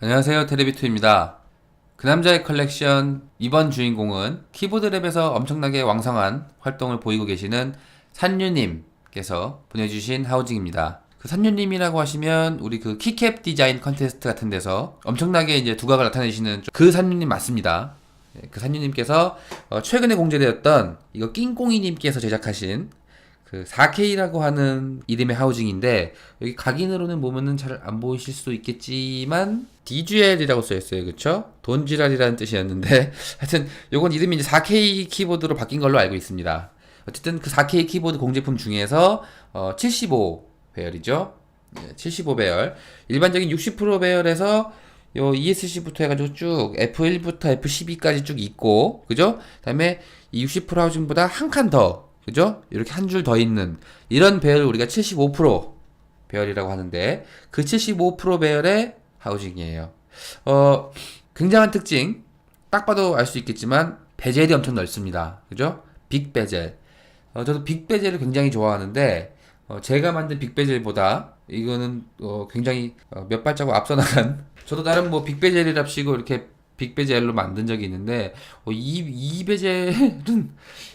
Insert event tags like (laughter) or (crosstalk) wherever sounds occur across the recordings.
안녕하세요 테레비투입니다. 그 남자의 컬렉션 이번 주인공은 키보드 랩에서 엄청나게 왕성한 활동을 보이고 계시는 산유님께서 보내주신 하우징입니다. 그 산유님이라고 하시면 우리 그 키캡 디자인 컨테스트 같은 데서 엄청나게 이제 두각을 나타내시는 그 산유님 맞습니다. 네, 그 산유님께서 어, 최근에 공개되었던 이거 낑꽁이님께서 제작하신 그 4K라고 하는 이름의 하우징인데 여기 각인으로는 보면은 잘 안 보이실 수도 있겠지만 DGL이라고 써있어요 그쵸? 돈지랄이라는 뜻이었는데 (laughs) 하여튼 요건 이름이 이제 4K 키보드로 바뀐 걸로 알고 있습니다 어쨌든 그 4K 키보드 공제품 중에서 어, 75 배열이죠 75 배열 일반적인 60% 배열에서 요 ESC부터 해가지고 쭉 F1부터 F12까지 쭉 있고 그죠? 그 다음에 이 60% 하우징보다 한 칸더 그죠? 이렇게 한 줄 더 있는 이런 배열 우리가 75% 배열이라고 하는데 그 75% 배열의 하우징이에요. 어 굉장한 특징 딱 봐도 알 수 있겠지만 베젤이 엄청 넓습니다. 그죠? 빅 베젤. 어, 저도 빅 베젤을 굉장히 좋아하는데 어, 제가 만든 빅 베젤보다 이거는 어, 굉장히 어, 몇 발자국 앞서 나간 (laughs) 저도 나름 뭐빅 베젤이랍시고 이렇게 빅 베젤로 만든 적이 있는데 어, 이, 이 베젤은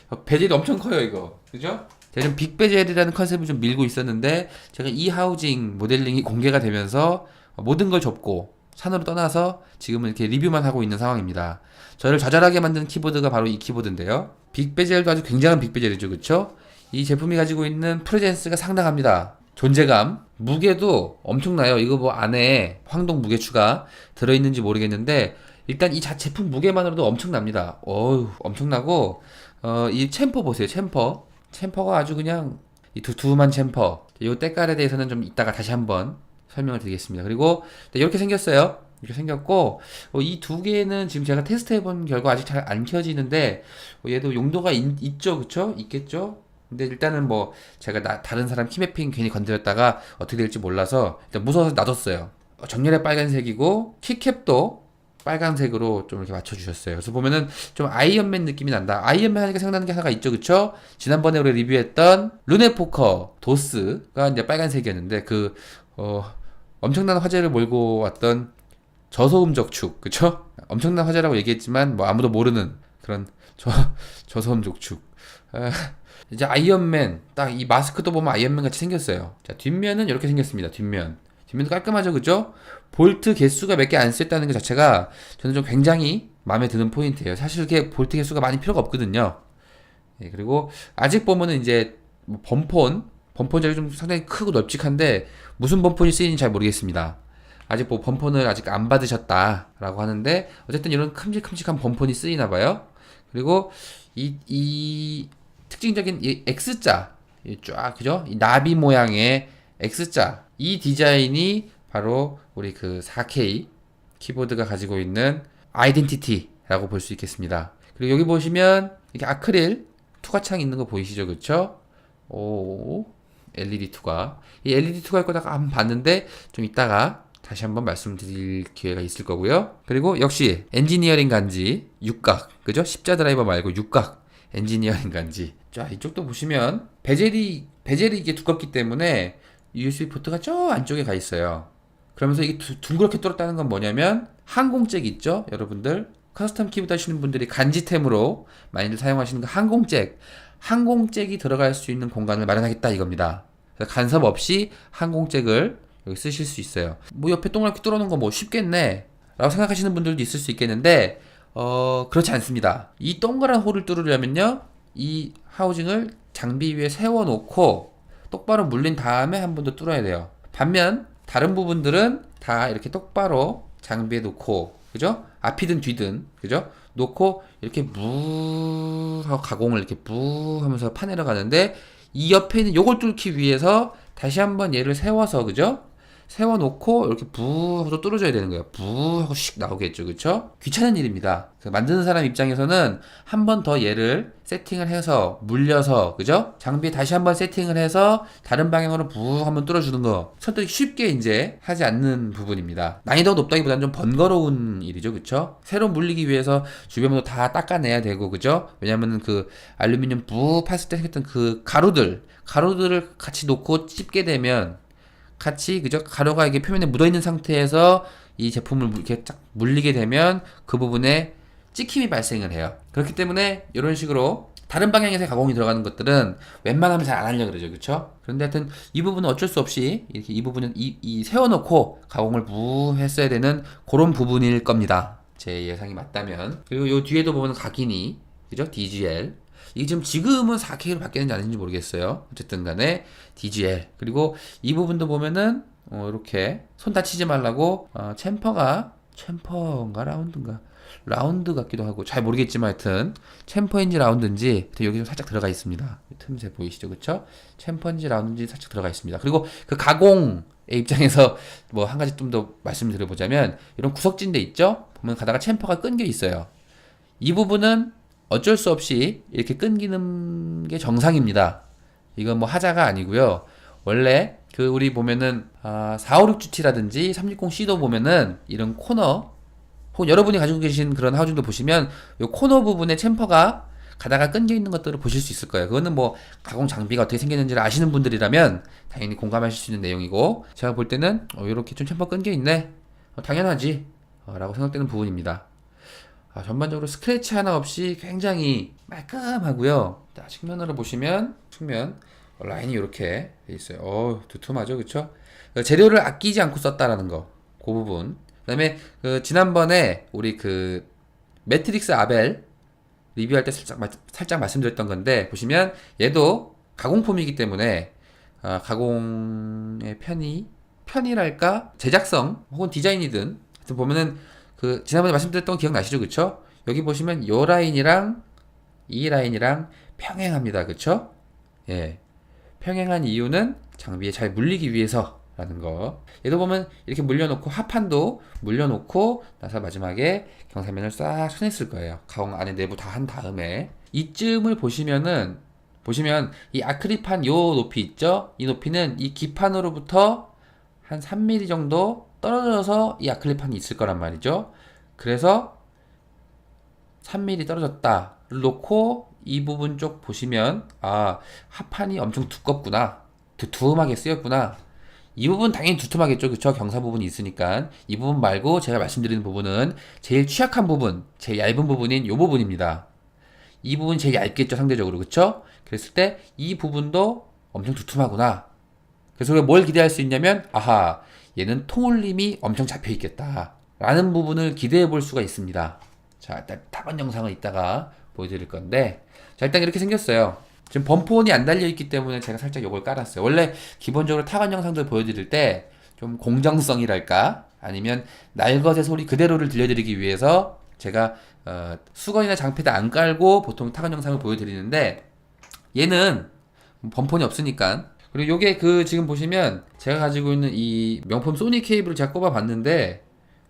어, (laughs) 베젤이 엄청 커요 이거 그죠? 제가 빅 베젤이라는 컨셉을 좀 밀고 있었는데 제가 이 하우징 모델링이 공개가 되면서 어, 모든 걸 접고 산으로 떠나서 지금은 이렇게 리뷰만 하고 있는 상황입니다. 저를 좌절하게 만든 키보드가 바로 이 키보드인데요. 빅 베젤도 아주 굉장한 빅 베젤이죠, 그렇죠? 이 제품이 가지고 있는 프레젠스가 상당합니다. 존재감, 무게도 엄청나요. 이거 뭐 안에 황동 무게추가 들어있는지 모르겠는데 일단 이 자 제품 무게만으로도 엄청납니다. 어우, 엄청나고 어, 이 챔퍼 보세요. 챔퍼. 챔퍼가 아주 그냥 이 두툼한 챔퍼. 이 때깔에 대해서는 좀 이따가 다시 한번 설명을 드리겠습니다. 그리고 네, 이렇게 생겼어요. 이렇게 생겼고 어, 이두 개는 지금 제가 테스트 해본 결과 아직 잘 안 켜지는데 어, 얘도 용도가 있, 죠 그쵸? 있겠죠? 근데 일단은 뭐 제가 나, 다른 사람 키매핑 괜히 건드렸다가 어떻게 될지 몰라서 일단 무서워서 놔뒀어요. 어, 정렬의 빨간색이고 키캡도 빨간색으로 좀 이렇게 맞춰주셨어요. 그래서 보면은 좀 아이언맨 느낌이 난다. 아이언맨 하니까 생각나는 게 하나가 있죠, 그쵸? 지난번에 우리 리뷰했던 루네포커 도스가 이제 빨간색이었는데 그, 어, 엄청난 화제를 몰고 왔던 저소음 적축, 그쵸? 엄청난 화제라고 얘기했지만 뭐 아무도 모르는 그런 저, 저소음 적축. 아, 이제 아이언맨, 딱 이 마스크도 보면 아이언맨 같이 생겼어요. 자, 뒷면은 이렇게 생겼습니다, 뒷면. 뒷면도 깔끔하죠, 그죠? 볼트 개수가 몇 개 안 쓰였다는 것 자체가 저는 좀 굉장히 마음에 드는 포인트예요. 사실 이렇게 볼트 개수가 많이 필요가 없거든요. 예, 그리고 아직 보면은 이제 뭐 범폰, 범폰 자리 좀 상당히 크고 넓직한데 무슨 범폰이 쓰이는지 잘 모르겠습니다. 아직 뭐 범폰을 아직 안 받으셨다라고 하는데 어쨌든 이런 큼직큼직한 범폰이 쓰이나 봐요. 그리고 이, 이 특징적인 이 X자 이 쫙 그죠? 이 나비 모양의 X자 이 디자인이 바로 우리 그 4K 키보드가 가지고 있는 아이덴티티라고 볼 수 있겠습니다. 그리고 여기 보시면 이렇게 아크릴 투과창 있는 거 보이시죠? 그쵸? 오, LED 투과. 이 LED 투과일 거다가 한번 봤는데 좀 이따가 다시 한번 말씀드릴 기회가 있을 거고요. 그리고 역시 엔지니어링 간지 육각, 그죠? 십자 드라이버 말고 육각 엔지니어링 간지. 자, 이쪽도 보시면 베젤이 베젤이 이게 두껍기 때문에 USB 포트가 저 안쪽에 가 있어요. 그러면서 이게 두, 둥그렇게 뚫었다는 건 뭐냐면 항공잭 있죠, 여러분들. 커스텀 키보드 하시는 분들이 간지템으로 많이들 사용하시는 그 항공잭, 항공잭이 들어갈 수 있는 공간을 마련하겠다 이겁니다. 간섭 없이 항공잭을 여기 쓰실 수 있어요. 뭐 옆에 동그랗게 뚫어놓은 거 뭐 쉽겠네. 라고 생각하시는 분들도 있을 수 있겠는데, 어, 그렇지 않습니다. 이 동그란 홀을 뚫으려면요, 이 하우징을 장비 위에 세워놓고 똑바로 물린 다음에 한 번 더 뚫어야 돼요. 반면, 다른 부분들은 다 이렇게 똑바로 장비에 놓고, 그죠? 앞이든 뒤든, 그죠? 놓고, 이렇게 무 하고 가공을 이렇게 무 하면서 파내려 가는데, 이 옆에 있는 요걸 뚫기 위해서 다시 한번 얘를 세워서, 그죠? 세워놓고 이렇게 부 하고 또 뚫어줘야 되는 거예요. 부 하고 씩 나오겠죠, 그쵸? 귀찮은 일입니다. 그 만드는 사람 입장에서는 한 번 더 얘를 세팅을 해서 물려서, 그죠? 장비에 다시 한번 세팅을 해서 다른 방향으로 부 한번 뚫어주는 거 선뜻 쉽게 이제 하지 않는 부분입니다. 난이도가 높다기보다는 좀 번거로운 일이죠, 그쵸? 새로 물리기 위해서 주변으로 다 닦아내야 되고, 그죠? 왜냐면은 그 알루미늄 부 팠을 때 생겼던 그 가루들, 가루들을 같이 놓고 찝게 되면 같이 그죠 가루가 이게 표면에 묻어 있는 상태에서 이 제품을 물- 이렇게 쫙 물리게 되면 그 부분에 찍힘이 발생을 해요. 그렇기 때문에 이런 식으로 다른 방향에서 가공이 들어가는 것들은 웬만하면 잘 안 하려고 그러죠. 그렇죠? 그런데 하여튼 이 부분은 어쩔 수 없이 이렇게 이 부분은 이, 이 세워놓고 가공을 무 했어야 되는 그런 부분일 겁니다. 제 예상이 맞다면. 그리고 요 뒤에도 보면 각인이 그죠? DGL. 이게 지금 지금은 4K로 바뀌는지 아닌지 모르겠어요. 어쨌든 간에 DGL. 그리고 이 부분도 보면은 어, 이렇게 손 다치지 말라고 어, 챔퍼가 챔퍼인가 라운드인가 라운드 같기도 하고 잘 모르겠지만 하여튼 챔퍼인지 라운드인지 여기 좀 살짝 들어가 있습니다. 틈새 보이시죠, 그쵸? 챔퍼인지 라운드인지 살짝 들어가 있습니다. 그리고 그 가공의 입장에서 (laughs) 뭐 한 가지 좀 더 말씀을 드려보자면 이런 구석진데 있죠? 보면 가다가 챔퍼가 끊겨 있어요. 이 부분은 어쩔 수 없이 이렇게 끊기는 게 정상입니다. 이건 뭐 하자가 아니고요. 원래 그 우리 보면은 아, 456GT라든지 360C도 보면은 이런 코너 혹은 여러분이 가지고 계신 그런 하우징도 보시면 요 코너 부분에 챔퍼가 가다가 끊겨 있는 것들을 보실 수 있을 거예요. 그거는 뭐 가공 장비가 어떻게 생겼는지를 아시는 분들이라면 당연히 공감하실 수 있는 내용이고 제가 볼 때는 어, 이렇게 좀 챔퍼 끊겨 있네. 어, 당연하지. 어, 라고 생각되는 부분입니다. 아, 전반적으로 스크래치 하나 없이 굉장히 말끔하고요. 자, 측면으로 보시면 측면 어, 라인이 이렇게 돼 있어요. 어, 두툼하죠, 그렇죠? 재료를 아끼지 않고 썼다라는 거, 그 부분. 그다음에 그 지난번에 우리 그 매트릭스 아벨 리뷰할 때 살짝 마- 살짝 말씀드렸던 건데 보시면 얘도 가공품이기 때문에 아, 가공의 편의 편의랄까 제작성 혹은 디자인이든 하여튼 보면은 그 지난번에 말씀드렸던 거 기억나시죠, 그쵸? 여기 보시면 요 라인이랑 이 라인이랑 평행합니다, 그쵸? 예, 평행한 이유는 장비에 잘 물리기 위해서라는 거. 얘도 보면 이렇게 물려놓고 하판도 물려놓고 나서 마지막에 경사면을 싹 쳐냈을 거예요. 가공 안에 내부 다 한 다음에 이쯤을 보시면은 보시면 이 아크릴판 요 높이 있죠? 이 높이는 이 기판으로부터 한 3mm 정도 떨어져서 이 아크릴판이 있을 거란 말이죠. 그래서 3mm 떨어졌다를 놓고 이 부분 쪽 보시면 아 하판이 엄청 두껍구나. 두툼하게 쓰였구나. 이 부분 당연히 두툼하겠죠. 그쵸? 경사 부분이 있으니까. 이 부분 말고 제가 말씀드리는 부분은 제일 취약한 부분 제일 얇은 부분인 이 부분입니다. 이 부분 제일 얇겠죠 상대적으로. 그쵸? 그랬을 때 이 부분도 엄청 두툼하구나. 그래서 우리가 뭘 기대할 수 있냐면 아하 얘는 통울림이 엄청 잡혀 있겠다. 라는 부분을 기대해 볼 수가 있습니다. 자 일단 타건 영상을 이따가 보여드릴 건데 자 일단 이렇게 생겼어요. 지금 범폰이 안 달려 있기 때문에 제가 살짝 요걸 깔았어요. 원래 기본적으로 타건 영상들 보여드릴 때 좀 공정성이랄까? 아니면 날것의 소리 그대로를 들려드리기 위해서 제가 어, 수건이나 장패드 안 깔고 보통 타건 영상을 보여드리는데 얘는 범폰이 없으니까 그리고 요게 그 지금 보시면 제가 가지고 있는 이 명품 소니 케이블을 제가 꼽아 봤는데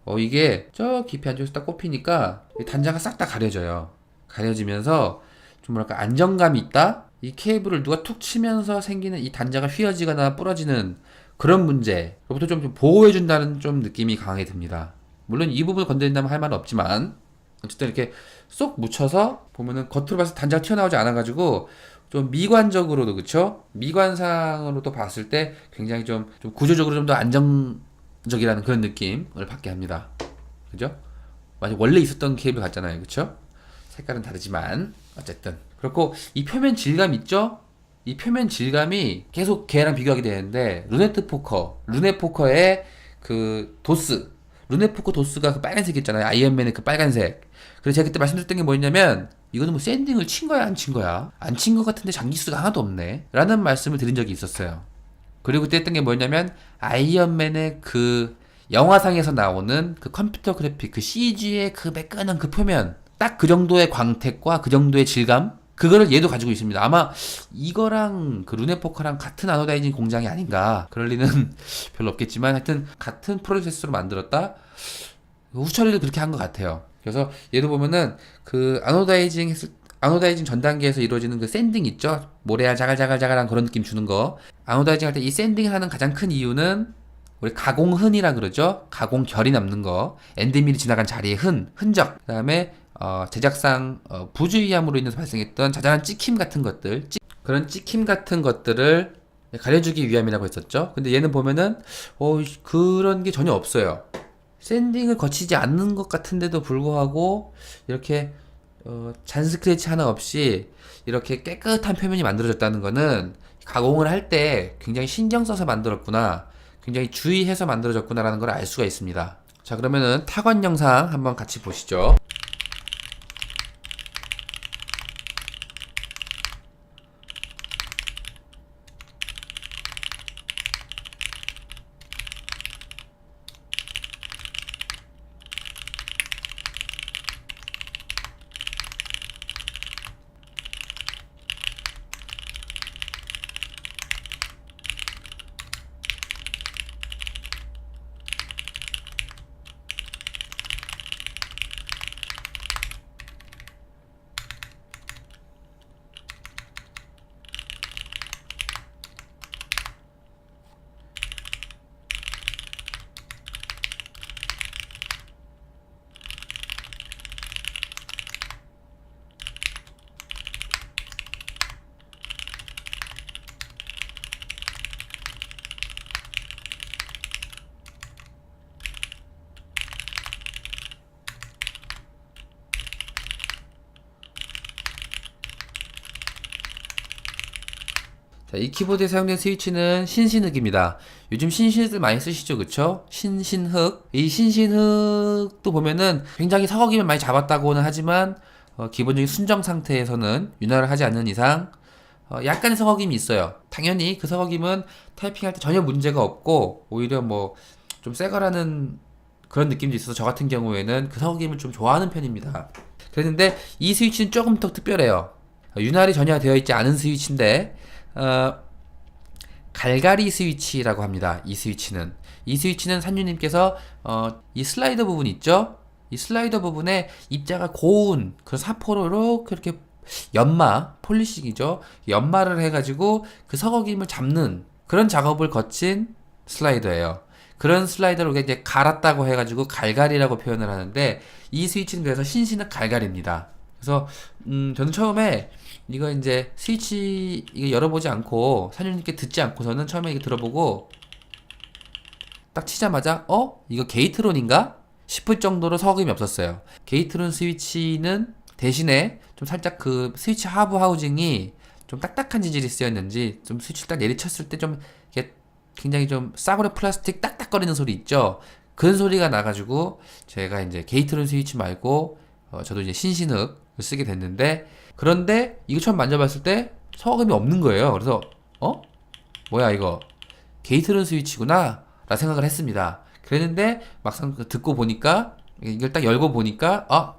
어 이게 저 깊이 안쪽에서 딱 꼽히니까 이 단자가 싹 다 가려져요. 가려지면서 좀 뭐랄까 안정감이 있다? 이 케이블을 누가 툭 치면서 생기는 이 단자가 휘어지거나 부러지는 그런 문제로부터 좀 보호해준다는 좀 느낌이 강하게 듭니다. 물론 이 부분을 건드린다면 할 말은 없지만 어쨌든 이렇게 쏙 묻혀서 보면은 겉으로 봐서 단자가 튀어나오지 않아가지고 좀 미관적으로도 그쵸? 미관상으로도 봤을 때 굉장히 좀, 좀 구조적으로 좀 더 안정적이라는 그런 느낌을 받게 합니다. 그죠? 만약 원래 있었던 케이블 같잖아요. 그쵸? 색깔은 다르지만 어쨌든 그렇고 이 표면 질감 있죠? 이 표면 질감이 계속 걔랑 비교하게 되는데 루네트 포커, 루네 포커의 그 도스, 루네 포커 도스가 그 빨간색 있잖아요. 아이언맨의 그 빨간색. 그래서 제가 그때 말씀드렸던 게 뭐였냐면 이거는 뭐 샌딩을 친 거야 안 친 거야? 안 친 것 같은데 장기수가 하나도 없네. 라는 말씀을 드린 적이 있었어요. 그리고 그때 했던 게 뭐였냐면 아이언맨의 그 영화상에서 나오는 그 컴퓨터 그래픽 그 CG의 그 매끈한 그 표면 딱 그 정도의 광택과 그 정도의 질감 그거를 얘도 가지고 있습니다. 아마 이거랑 그 루네포커랑 같은 아노다이징 공장이 아닌가 그럴 리는 (laughs) 별로 없겠지만 하여튼 같은 프로세스로 만들었다 후처리를 그렇게 한 것 같아요. 그래서 얘도 보면은 그 아노다이징 했을 아노다이징 전 단계에서 이루어지는 그 샌딩 있죠? 모래알 자갈자갈자갈한 그런 느낌 주는 거. 아노다이징 할 때 이 샌딩 하는 가장 큰 이유는 우리 가공흔이라 그러죠? 가공결이 남는 거. 엔드밀이 지나간 자리의 흔, 흔적. 그 다음에 어, 제작상 어, 부주의함으로 인해서 발생했던 자잘한 찍힘 같은 것들. 찍- 그런 찍힘 같은 것들을 가려주기 위함이라고 했었죠. 근데 얘는 보면은 어, 그런 게 전혀 없어요. 샌딩을 거치지 않는 것 같은데도 불구하고 이렇게 어, 잔 스크래치 하나 없이 이렇게 깨끗한 표면이 만들어졌다는 거는 가공을 할 때 굉장히 신경 써서 만들었구나, 굉장히 주의해서 만들어졌구나라는 걸 알 수가 있습니다. 자, 그러면은 타건 영상 한번 같이 보시죠. 자, 이 키보드에 사용된 스위치는 신신흑입니다. 요즘 신신흑을 많이 쓰시죠, 그쵸? 신신흑. 이 신신흑도 보면은 굉장히 서거기면 많이 잡았다고는 하지만, 어, 기본적인 순정 상태에서는 윤활을 하지 않는 이상, 어, 약간의 서거김이 있어요. 당연히 그 서거김은 타이핑할 때 전혀 문제가 없고, 오히려 뭐, 좀 새거라는 그런 느낌도 있어서 저 같은 경우에는 그 서거김을 좀 좋아하는 편입니다. 그랬는데, 이 스위치는 조금 더 특별해요. 어, 윤활이 전혀 되어 있지 않은 스위치인데, 어, 갈갈이 스위치라고 합니다. 이 스위치는 이 스위치는 산유님께서 어, 이 슬라이더 부분 있죠? 이 슬라이더 부분에 입자가 고운 그 사포로 이렇게 이렇게 연마 폴리싱이죠. 연마를 해가지고 그 서거김을 잡는 그런 작업을 거친 슬라이더예요. 그런 슬라이더를 이제 갈았다고 해가지고 갈갈이라고 표현을 하는데 이 스위치는 그래서 신신은 갈갈입니다. 그래서 음, 저는 처음에 이거 이제 스위치 이거 열어보지 않고 사장님께 듣지 않고서는 처음에 이거 들어보고 딱 치자마자 어 이거 게이트론인가 싶을 정도로 서금이 없었어요. 게이트론 스위치는 대신에 좀 살짝 그 스위치 하부 하우징이 좀 딱딱한 재질이 쓰였는지 좀 스위치를 딱 내리쳤을 때 좀 이게 굉장히 좀 싸구려 플라스틱 딱딱거리는 소리 있죠. 그런 소리가 나가지고 제가 이제 게이트론 스위치 말고 어, 저도 이제 신신흑을 쓰게 됐는데 그런데 이거 처음 만져봤을 때 서금이 없는 거예요. 그래서 어 뭐야 이거 게이트론 스위치구나 라 생각을 했습니다. 그랬는데 막상 그 듣고 보니까 이걸 딱 열고 보니까 아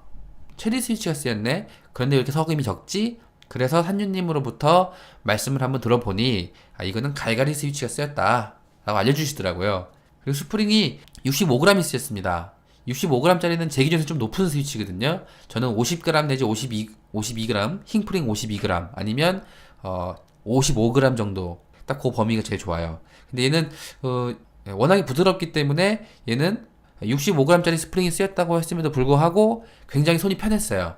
체리 스위치가 쓰였네. 그런데 왜 이렇게 서금이 적지? 그래서 산유님으로부터 말씀을 한번 들어보니 아 이거는 갈갈이 스위치가 쓰였다 라고 알려주시더라고요. 그리고 스프링이 65g이 쓰였습니다. 65g짜리는 제 기준에서 좀 높은 스위치거든요. 저는 50g 내지 52, 52g, 힝프링 52g 아니면 어 55g 정도 딱 그 범위가 제일 좋아요. 근데 얘는 어 워낙에 부드럽기 때문에 얘는 65g짜리 스프링이 쓰였다고 했음에도 불구하고 굉장히 손이 편했어요.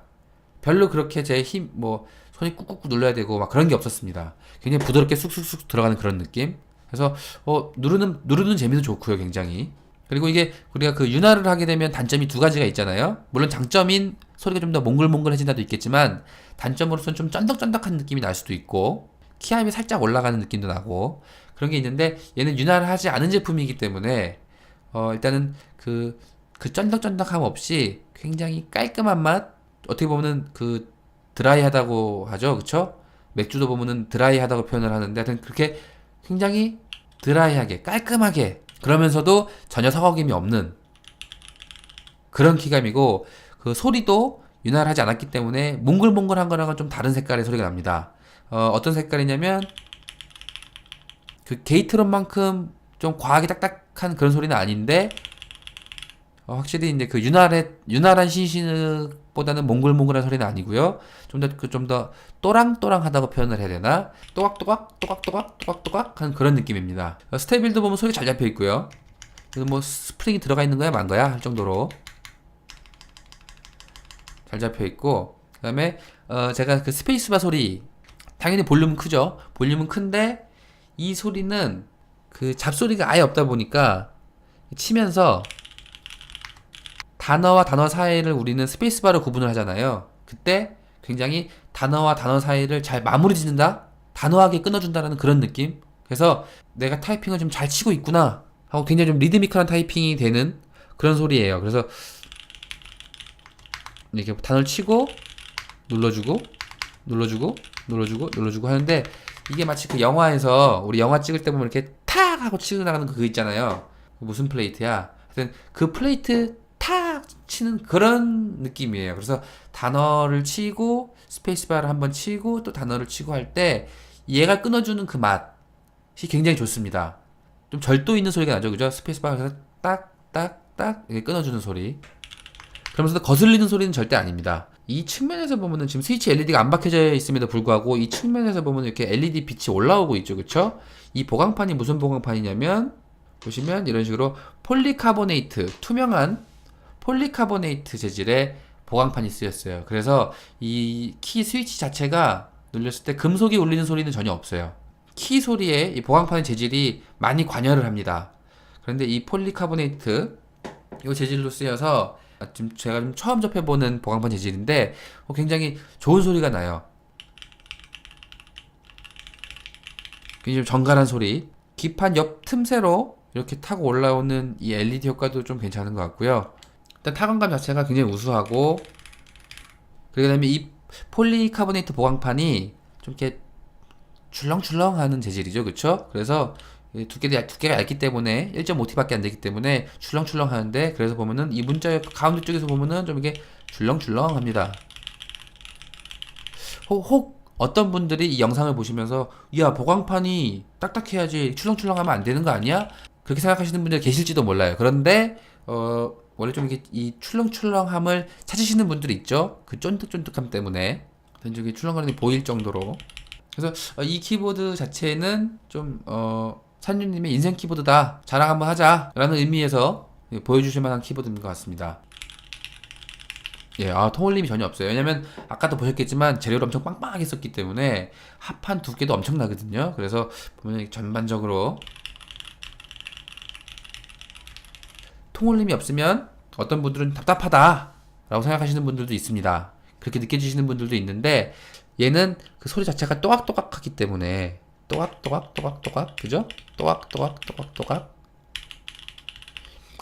별로 그렇게 제 힘 뭐 손이 꾹꾹꾹 눌러야 되고 막 그런 게 없었습니다. 굉장히 부드럽게 쑥쑥쑥 들어가는 그런 느낌. 그래서 어 누르는 누르는 재미도 좋고요, 굉장히. 그리고 이게 우리가 그 윤활을 하게 되면 단점이 두 가지가 있잖아요. 물론 장점인 소리가 좀 더 몽글몽글해진다도 있겠지만 단점으로서는 좀 쫀득쫀득한 느낌이 날 수도 있고 키함이 살짝 올라가는 느낌도 나고 그런 게 있는데 얘는 윤활을 하지 않은 제품이기 때문에 어 일단은 그, 그 쫀득쫀득함 없이 굉장히 깔끔한 맛 어떻게 보면은 그 드라이하다고 하죠 그쵸? 맥주도 보면은 드라이하다고 표현을 하는데 하여튼 그렇게 굉장히 드라이하게 깔끔하게 그러면서도 전혀 서거김이 없는 그런 키감이고 그 소리도 윤활하지 않았기 때문에 몽글몽글한 거랑은 좀 다른 색깔의 소리가 납니다. 어, 어떤 색깔이냐면 그 게이트론만큼 좀 과하게 딱딱한 그런 소리는 아닌데 어, 확실히 이제 그 윤활의 윤활한 신신 보다는 몽글몽글한 소리는 아니고요. 좀 더 그 좀 더 또랑또랑하다고 표현을 해야 되나? 또각또각 또각또각 또각또각한 그런 느낌입니다. 어, 스테빌도 보면 소리 잘 잡혀 있고요. 뭐 스프링이 들어가 있는 거야 만 거야 할 정도로 잘 잡혀 있고 그다음에 어 제가 그 스페이스바 소리 당연히 볼륨은 크죠. 볼륨은 큰데 이 소리는 그 잡소리가 아예 없다 보니까 치면서 단어와 단어 사이를 우리는 스페이스바로 구분을 하잖아요. 그때 굉장히 단어와 단어 사이를 잘 마무리 짓는다? 단호하게 끊어준다라는 그런 느낌? 그래서 내가 타이핑을 좀 잘 치고 있구나 하고 굉장히 좀 리드미컬한 타이핑이 되는 그런 소리예요. 그래서 이렇게 단어를 치고 눌러주고 눌러주고 눌러주고 눌러주고 하는데 이게 마치 그 영화에서 우리 영화 찍을 때 보면 이렇게 탁 하고 치고 나가는 그거 있잖아요. 무슨 플레이트야? 하여튼 그 플레이트 탁 치는 그런 느낌이에요. 그래서 단어를 치고 스페이스바를 한번 치고 또 단어를 치고 할 때 얘가 끊어주는 그 맛이 굉장히 좋습니다. 좀 절도 있는 소리가 나죠, 그죠? 스페이스바가 딱딱딱 이렇게 끊어주는 소리. 그러면서 거슬리는 소리는 절대 아닙니다. 이 측면에서 보면은 지금 스위치 LED가 안 박혀져 있음에도 불구하고 이 측면에서 보면 이렇게 LED 빛이 올라오고 있죠, 그쵸? 이 보강판이 무슨 보강판이냐면 보시면 이런 식으로 폴리카보네이트 투명한 폴리카보네이트 재질의 보강판이 쓰였어요. 그래서 이 키 스위치 자체가 눌렸을 때 금속이 울리는 소리는 전혀 없어요. 키 소리에 이 보강판의 재질이 많이 관여를 합니다. 그런데 이 폴리카보네이트 이 재질로 쓰여서 지금 제가 좀 처음 접해보는 보강판 재질인데 어, 굉장히 좋은 소리가 나요. 굉장히 좀 정갈한 소리. 기판 옆 틈새로 이렇게 타고 올라오는 이 LED 효과도 좀 괜찮은 것 같고요. 일단 타건감 자체가 굉장히 우수하고 그리고 그다음에 이 폴리카보네이트 보강판이 좀 이렇게 출렁출렁하는 재질이죠, 그렇죠? 그래서 이 두께가 두께가 얇기 때문에 1.5T밖에 안 되기 때문에 출렁출렁하는데 그래서 보면은 이 문자 옆 가운데 쪽에서 보면은 좀 이게 출렁출렁합니다. 혹, 혹 어떤 분들이 이 영상을 보시면서 야 보강판이 딱딱해야지 출렁출렁하면 안 되는 거 아니야? 그렇게 생각하시는 분들 계실지도 몰라요. 그런데 어 원래 좀 이게 이 출렁출렁함을 찾으시는 분들이 있죠. 그 쫀득쫀득함 때문에 굉장히 출렁거리는 게 보일 정도로. 그래서 어, 이 키보드 자체는 좀 어, 산유님의 인생 키보드다. 자랑 한번 하자라는 의미에서 예, 보여주실 만한 키보드인 것 같습니다. 예, 아, 통올림이 전혀 없어요. 왜냐면, 아까도 보셨겠지만, 재료를 엄청 빵빵하게 썼기 때문에, 합판 두께도 엄청나거든요. 그래서, 보면 전반적으로, 통올림이 없으면, 어떤 분들은 답답하다. 라고 생각하시는 분들도 있습니다. 그렇게 느껴지시는 분들도 있는데, 얘는 그 소리 자체가 또각또각하기 때문에, 또각또각, 또각또각, 그죠? 또각또각, 또각또각.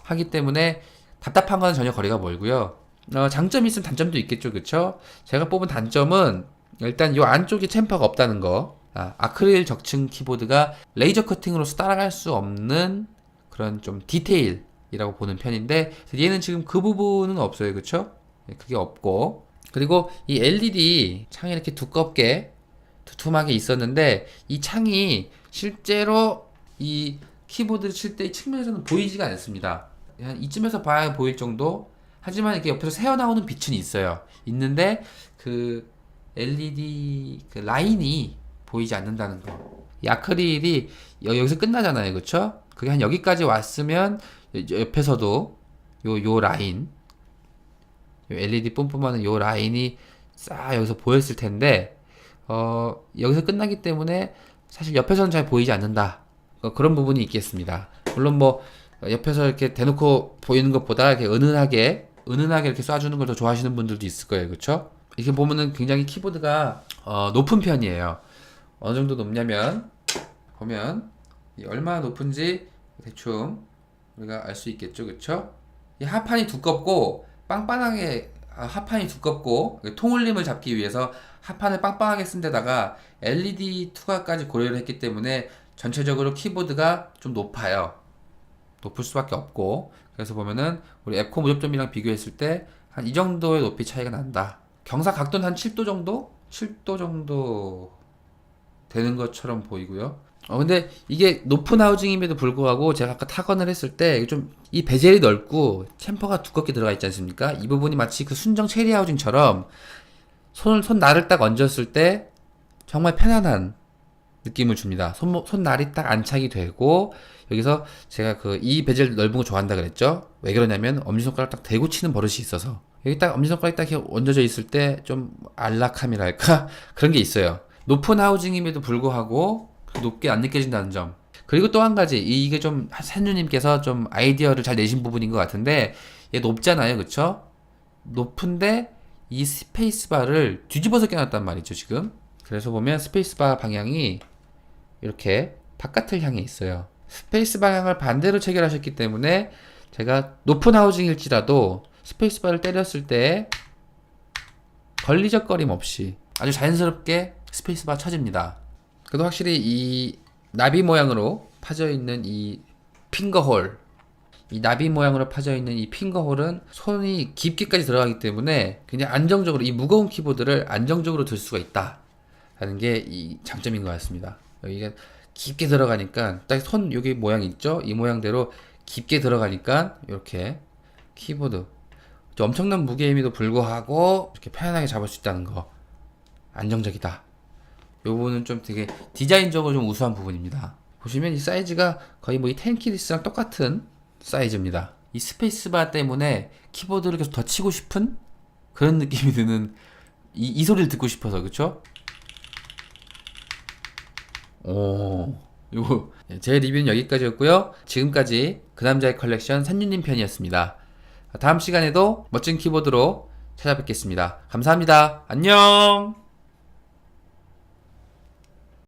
하기 때문에, 답답한 건 전혀 거리가 멀고요. 어, 장점이 있으면 단점도 있겠죠, 그쵸? 제가 뽑은 단점은 일단 이 안쪽에 챔퍼가 없다는 거. 아, 아크릴 적층 키보드가 레이저 커팅으로서 따라갈 수 없는 그런 좀 디테일 이라고 보는 편인데 얘는 지금 그 부분은 없어요, 그쵸? 예, 그게 없고 그리고 이 LED 창이 이렇게 두껍게 두툼하게 있었는데 이 창이 실제로 이 키보드를 칠 때 측면에서는 보이지가 않습니다. 한 이쯤에서 봐야 보일 정도 하지만 이렇게 옆에서 새어나오는 빛은 있어요. 있는데 그 LED 그 라인이 보이지 않는다는 거. 이 아크릴이 여- 여기서 끝나잖아요, 그렇죠? 그게 한 여기까지 왔으면 여- 옆에서도 요 요 라인, 요 LED 뿜뿜하는 요 라인이 싹 여기서 보였을 텐데 어 여기서 끝나기 때문에 사실 옆에서는 잘 보이지 않는다. 어, 그런 부분이 있겠습니다. 물론 뭐 옆에서 이렇게 대놓고 보이는 것보다 이렇게 은은하게 은은하게 이렇게 쏴주는 걸 더 좋아하시는 분들도 있을 거예요, 그렇죠? 이렇게 보면은 굉장히 키보드가 어, 높은 편이에요. 어느 정도 높냐면 보면 이 얼마나 높은지 대충 우리가 알 수 있겠죠, 그렇죠? 이 하판이 두껍고 빵빵하게 아, 하판이 두껍고 통울림을 잡기 위해서 하판을 빵빵하게 쓴 데다가 LED 투과까지 고려를 했기 때문에 전체적으로 키보드가 좀 높아요. 높을 수밖에 없고 그래서 보면은 우리 앱코 무접점이랑 비교했을 때 한 이 정도의 높이 차이가 난다. 경사 각도는 한 7도 정도? 7도 정도 되는 것처럼 보이고요. 어 근데 이게 높은 하우징임에도 불구하고 제가 아까 타건을 했을 때 좀 이 베젤이 넓고 챔퍼가 두껍게 들어가 있지 않습니까? 이 부분이 마치 그 순정 체리 하우징처럼 손을 손 날을 딱 얹었을 때 정말 편안한 느낌을 줍니다. 손, 손날이 딱 안착이 되고 여기서 제가 그 이 베젤 넓은 거 좋아한다 그랬죠? 왜 그러냐면 엄지손가락 딱 대고 치는 버릇이 있어서 여기 딱 엄지손가락이 딱 이렇게 얹어져 있을 때 좀 안락함이랄까 (laughs) 그런 게 있어요. 높은 하우징임에도 불구하고 높게 안 느껴진다는 점. 그리고 또 한 가지 이- 이게 좀 산주님께서 좀 아이디어를 잘 내신 부분인 것 같은데 얘 높잖아요, 그쵸? 높은데 이 스페이스바를 뒤집어서 껴놨단 말이죠, 지금. 그래서 보면 스페이스바 방향이 이렇게 바깥을 향해 있어요. 스페이스 방향을 반대로 체결하셨기 때문에 제가 높은 하우징일지라도 스페이스바를 때렸을 때 걸리적거림 없이 아주 자연스럽게 스페이스바 쳐집니다. 그래도 확실히 이 나비 모양으로 파져 있는 이 핑거홀, 이 나비 모양으로 파져 있는 이 핑거홀은 손이 깊게까지 들어가기 때문에 굉장히 안정적으로 이 무거운 키보드를 안정적으로 들 수가 있다. 하는 게 이 장점인 것 같습니다. 여기가 깊게 들어가니까 딱 손 여기 모양 있죠? 이 모양대로 깊게 들어가니까 이렇게 키보드 좀 엄청난 무게임에도 불구하고 이렇게 편안하게 잡을 수 있다는 거 안정적이다. 요 부분은 좀 되게 디자인적으로 좀 우수한 부분입니다. 보시면 이 사이즈가 거의 뭐 이 텐키리스랑 똑같은 사이즈입니다. 이 스페이스바 때문에 키보드를 계속 더 치고 싶은 그런 느낌이 드는 이, 이 소리를 듣고 싶어서 그쵸? 오, 요거 제 리뷰는 여기까지였고요. 지금까지 그 남자의 컬렉션 산유님 편이었습니다. 다음 시간에도 멋진 키보드로 찾아뵙겠습니다. 감사합니다. 안녕!